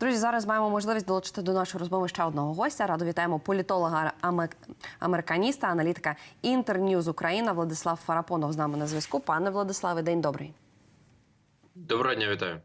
Друзі, зараз маємо можливість долучити до нашої розмови ще одного гостя. Радо вітаємо політолога, аме- американіста, аналітика Інтерньюз Україна Владислав Фарапонов з нами на зв'язку. Пане Владиславе, день добрий. Доброго дня, вітаю.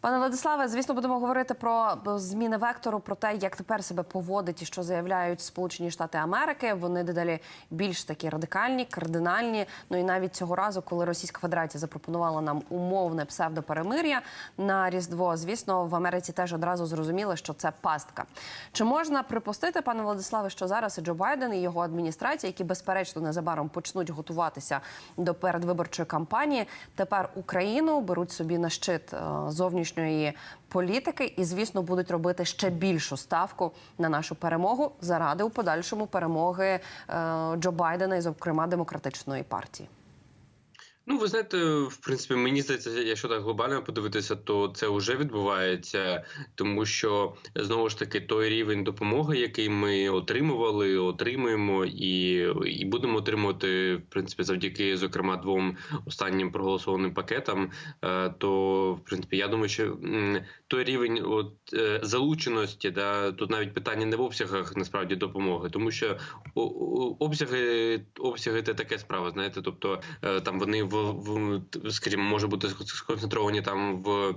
Пане Владиславе, звісно, будемо говорити про зміни вектору, про те, як тепер себе поводить і що заявляють Сполучені Штати Америки. Вони дедалі більш такі радикальні, кардинальні. Ну і навіть цього разу, коли Російська Федерація запропонувала нам умовне псевдоперемир'я на Різдво, звісно, в Америці теж одразу зрозуміли, що це пастка. Чи можна припустити, пане Владиславе, що зараз і Джо Байден і його адміністрація, які безперечно незабаром почнуть готуватися до передвиборчої кампанії, тепер Україну беруть собі на щит е, зовнішньої політики і, звісно, будуть робити ще більшу ставку на нашу перемогу заради у подальшому перемоги е, Джо Байдена і, зокрема, демократичної партії. Ну, ви знаєте, в принципі, мені здається, якщо так глобально подивитися, то це вже відбувається, тому що знову ж таки той рівень допомоги, який ми отримували, отримуємо і, і будемо отримувати, в принципі, завдяки зокрема двом останнім проголосованим пакетам. е, То в принципі, я думаю, що той рівень от е, залученості, да тут навіть питання не в обсягах насправді допомоги, тому що обсяги, обсяги це таке справа, знаєте, тобто е, там вони в, в скажімо, може бути сконцентровані там в.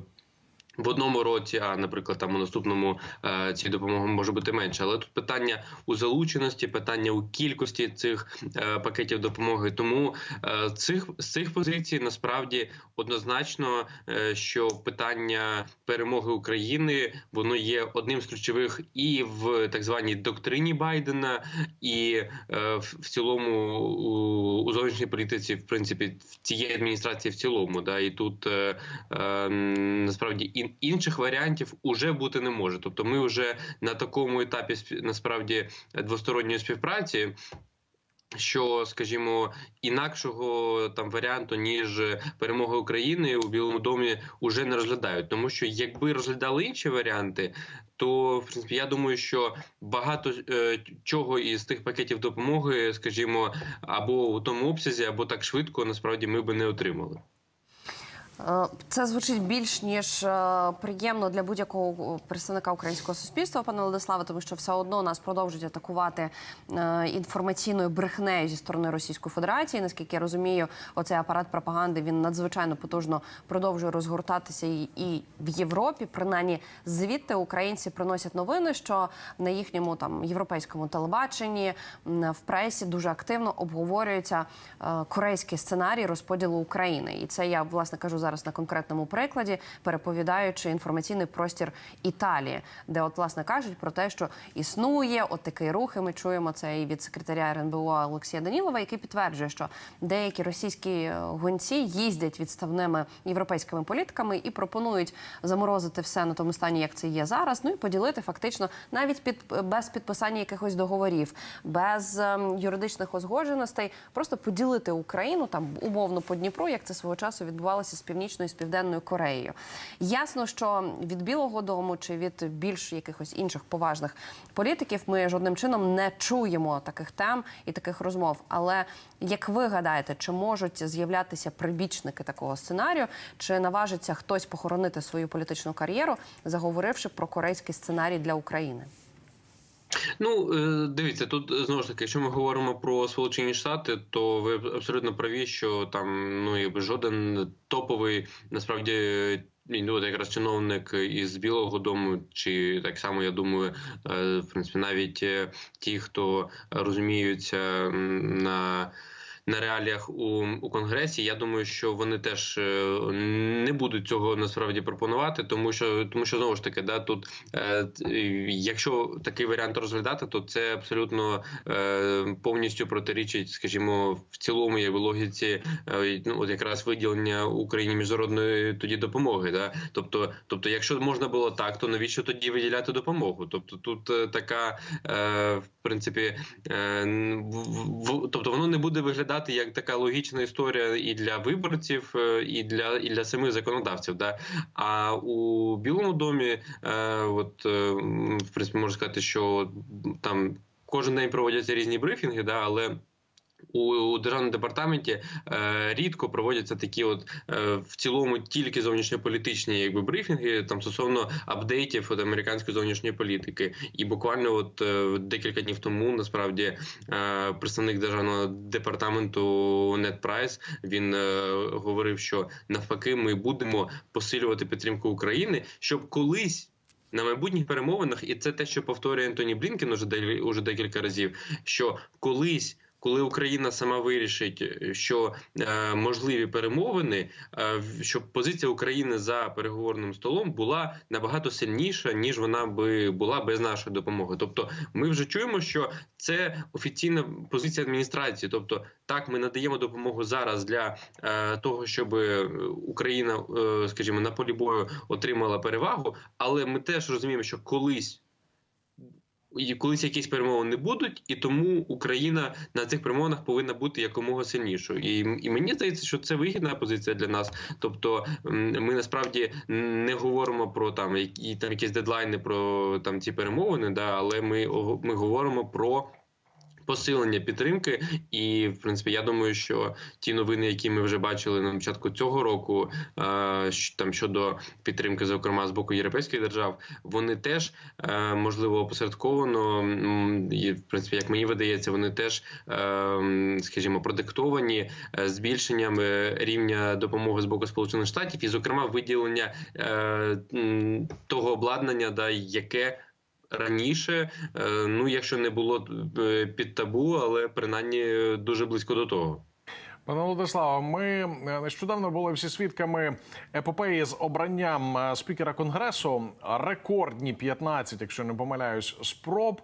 В одному році, а наприклад, там у наступному е, ці допомоги може бути менше. Але тут питання у залученості, питання у кількості цих е, пакетів допомоги. Тому е, цих з цих позицій насправді однозначно, що питання перемоги України воно є одним з ключових і в так званій доктрині Байдена, і в, цілому у, зовнішній політиці, в принципі, в цієї адміністрації в цілому. Да, і тут е, е, інших варіантів уже бути не може. Тобто, ми вже на такому етапі насправді двосторонньої співпраці. Що, скажімо, інакшого там варіанту ніж перемога України у Білому домі уже не розглядають, тому що якби розглядали інші варіанти, то в принципі я думаю, що багато е, чого із тих пакетів допомоги, скажімо, або у тому обсязі, або так швидко, насправді ми би не отримали. Е, Це звучить більш ніж е, приємно для будь-якого представника українського суспільства, пане Владиславе, тому що все одно нас продовжують атакувати е, інформаційною брехнею зі сторони Російської Федерації. Наскільки я розумію, оцей апарат пропаганди він надзвичайно потужно продовжує розгортатися і, в Європі. Принаймні, звідти українці приносять новини, що на їхньому там європейському телебаченні в пресі дуже активно обговорюється е, корейський сценарій розподілу України, і це я власне кажу зараз на конкретному прикладі, переповідаючи інформаційний простір Італії, де от власне кажуть про те, що існує от такий рух. І ми чуємо це і від секретаря РНБО Олексія Данілова, який підтверджує, що деякі російські е, гонці їздять відставними європейськими політиками і пропонують заморозити все на тому стані, як це є зараз. Ну і поділити фактично навіть під без підписання якихось договорів, без ем, юридичних узгодженостей, просто поділити Україну там умовно по Дніпру, як це свого часу відбувалося з північною і з південною Кореєю. Ясно, що від Білого Дому чи від більш якихось інших поважних політиків ми жодним чином не чуємо таких тем і таких розмов. Але як ви гадаєте, чи можуть з'являтися прибічники такого сценарію, чи наважиться хтось похоронити свою політичну кар'єру, заговоривши про корейський сценарій для України? Ну е, дивіться, тут е, знову ж таки, якщо ми говоримо про Сполучені Штати, то ви абсолютно праві, що там ну якби жоден топовий насправді. Ну, от якраз чиновник із Білого Дому, чи так само я думаю, е, в принципі, навіть е, ті, хто розуміються на на реаліях у, у конгресі. Я думаю, що вони теж е, не будуть цього насправді пропонувати, тому що тому що знову ж таки, да тут е, якщо такий варіант розглядати, то це абсолютно е, повністю протирічить, скажімо, в цілому є в логіці е, ну от якраз виділення Україні міжнародної тоді допомоги. Да? Тобто, тобто, якщо можна було так, то навіщо тоді виділяти допомогу? Тобто тут е, така е, в принципі, е, в- в- тобто воно не буде виглядати як така логічна історія і для виборців, е, і для і для самих законодавців. Да? А у Білому домі, е, от е, в принципі, можна сказати, що там кожен день проводяться різні брифінги, да, але у, державному департаменті е, рідко проводяться такі, от е, в цілому тільки зовнішньополітичні якби брифінги там стосовно апдейтів от, американської зовнішньої політики. І буквально, от е, декілька днів тому, насправді, е, представник державного департаменту Нед Прайс він е, говорив, що навпаки, ми будемо посилювати підтримку України, щоб колись. На майбутніх перемовинах, і це те, що повторює Антоні Блінкен уже декілька разів. Що колись, коли Україна сама вирішить, що е, можливі перемовини, е, щоб позиція України за переговорним столом була набагато сильніша, ніж вона би була без нашої допомоги. Тобто, ми вже чуємо, що це офіційна позиція адміністрації. Тобто, так ми надаємо допомогу зараз для е, того, щоб е, Україна, е, скажімо, на полі бою отримала перевагу, але ми теж розуміємо, що колись. І колись якісь перемовини будуть, і тому Україна на цих перемовинах повинна бути якомога сильнішою. І, і мені здається, що це вигідна позиція для нас. Тобто, ми насправді не говоримо про там які там якісь дедлайни про там ці перемовини, да, але ми, ми говоримо про. Посилення підтримки, і в принципі, я думаю, що ті новини, які ми вже бачили на початку цього року, е, там щодо підтримки, зокрема з боку європейських держав, вони теж е, можливо опосередковано, і в принципі, як мені видається, вони теж, е, скажімо, продиктовані збільшенням рівня допомоги з боку Сполучених Штатів, і, зокрема, виділення того обладнання, да, яке раніше, е, ну якщо не було е, під табу, але принаймні е, дуже близько до того. Пане Владиславе, ми нещодавно були всі свідками епопеї з обранням спікера конгресу. Рекордні 15, якщо не помиляюсь, спроб.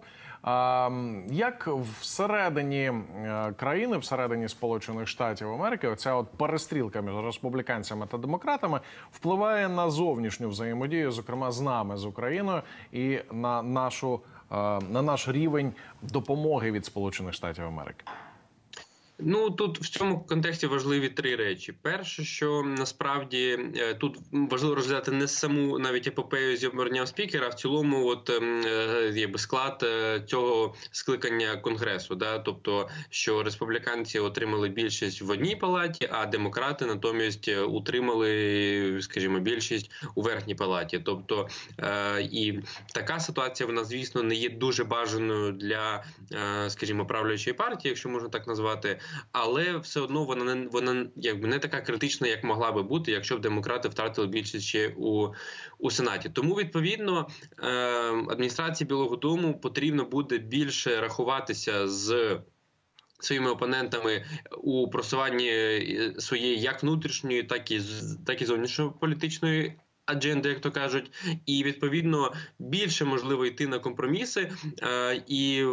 Як всередині е, країни, всередині Сполучених Штатів Америки, оця от перестрілка між республіканцями та демократами впливає на зовнішню взаємодію, зокрема з нами, з Україною, і на нашу е, на наш рівень допомоги від Сполучених Штатів Америки? Ну тут в цьому контексті важливі три речі. Перше, що насправді е, тут важливо розглядати не саму навіть епопею з обранням спікера, а в цілому, от ем, е, якби склад е, цього скликання конгресу. Да? Тобто, що республіканці отримали більшість в одній палаті, а демократи натомість утримали, скажімо, більшість у верхній палаті. Тобто і така ситуація, вона звісно не є дуже бажаною для, скажімо, правлячої партії, якщо можна так назвати але все одно вона не вона якби не така критична, як могла би бути, якщо б демократи втратили більшість ще у, у сенаті. Тому відповідно е, адміністрації Білого Дому потрібно буде більше рахуватися з. Своїми опонентами у просуванні е, своєї як внутрішньої, так і так і зовнішньополітичної адженди, як то кажуть, і відповідно більше можливо йти на компроміси, е, і,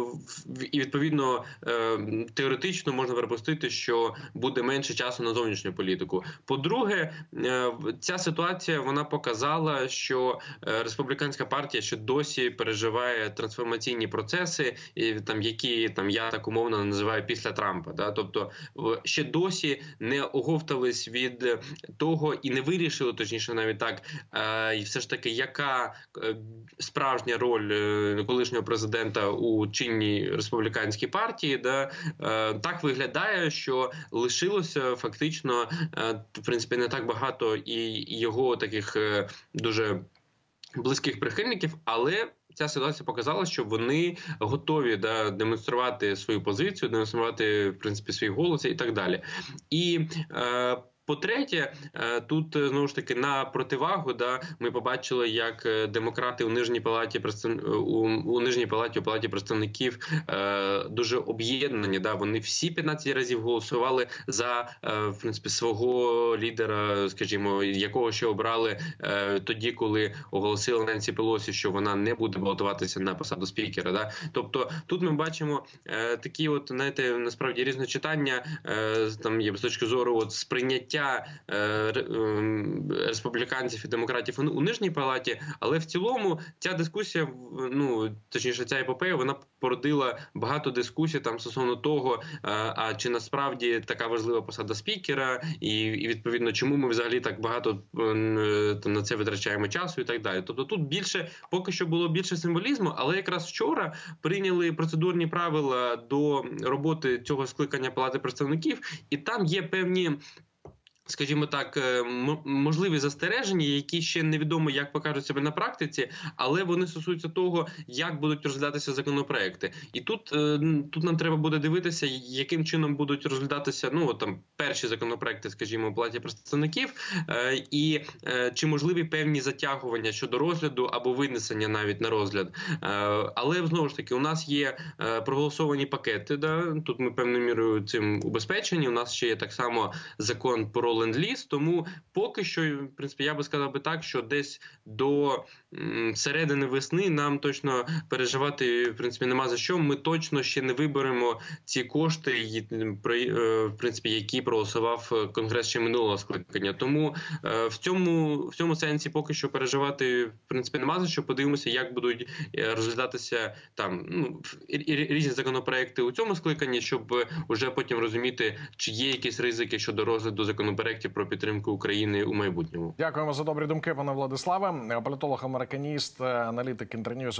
і відповідно е, теоретично можна припустити, що буде менше часу на зовнішню політику. По-друге, е, ця ситуація вона показала, що республіканська партія ще досі переживає трансформаційні процеси, і, там які там я так умовно називаю після Трампа. Да? Тобто ще досі не оговтались від того і не вирішили, точніше, навіть так, і все ж таки, яка е, справжня роль е, колишнього президента у чинній республіканській партії, да е, так виглядає, що лишилося фактично е, в принципі не так багато і його таких е, дуже близьких прихильників, але ця ситуація показала, що вони готові да, демонструвати свою позицію, демонструвати в принципі свій голос і так далі. І е, по-третє, е, тут е, знову ж таки на противагу, да, ми побачили, як е, демократи у нижній палаті у, у нижній палаті у палаті представників е, дуже об'єднані. Да, вони всі 15 разів голосували за е, в принципі свого лідера, скажімо, якого ще обрали е, тоді, коли оголосила Ненсі Пелосі, що вона не буде балотуватися на посаду спікера. Да? Тобто тут ми бачимо е, такі, от знаєте, насправді різночитання е, там є з точки зору от сприйняття прийняття е, ем, республіканців і демократів у, нижній палаті, але в цілому ця дискусія, ну точніше, ця епопея, вона породила багато дискусій там стосовно того, е, а чи насправді така важлива посада спікера, і, і відповідно, чому ми взагалі так багато е, там на це витрачаємо часу і так далі. Тобто тут більше поки що було більше символізму, але якраз вчора прийняли процедурні правила до роботи цього скликання палати представників, і там є певні. Скажімо так, е, можливі застереження, які ще невідомо як покажуть себе на практиці, але вони стосуються того, як будуть розглядатися законопроекти. І тут, е, тут нам треба буде дивитися, яким чином будуть розглядатися ну там перші законопроекти, скажімо, у палаті представників, е, і чи можливі певні затягування щодо розгляду або винесення навіть на розгляд. Але знову ж таки, у нас є проголосовані пакети. Да? Тут ми певною мірою цим убезпечені. У нас ще є так само закон про ленд-ліз, тому поки що, в принципі, я би сказав би так, що десь до середини весни нам точно переживати в принципі нема за що. Ми точно ще не виберемо ці кошти, е, в принципі, які проголосував е, конгрес ще минулого скликання. Тому е, в цьому в цьому сенсі поки що переживати в принципі нема за що. Подивимося, як будуть розглядатися там ну різні законопроекти у цьому скликанні, щоб уже потім розуміти, чи є якісь ризики щодо розгляду законопроектів про підтримку України у майбутньому. Дякуємо за добрі думки, пане Владиславе. Політолог, американіст, аналітик інтерньюз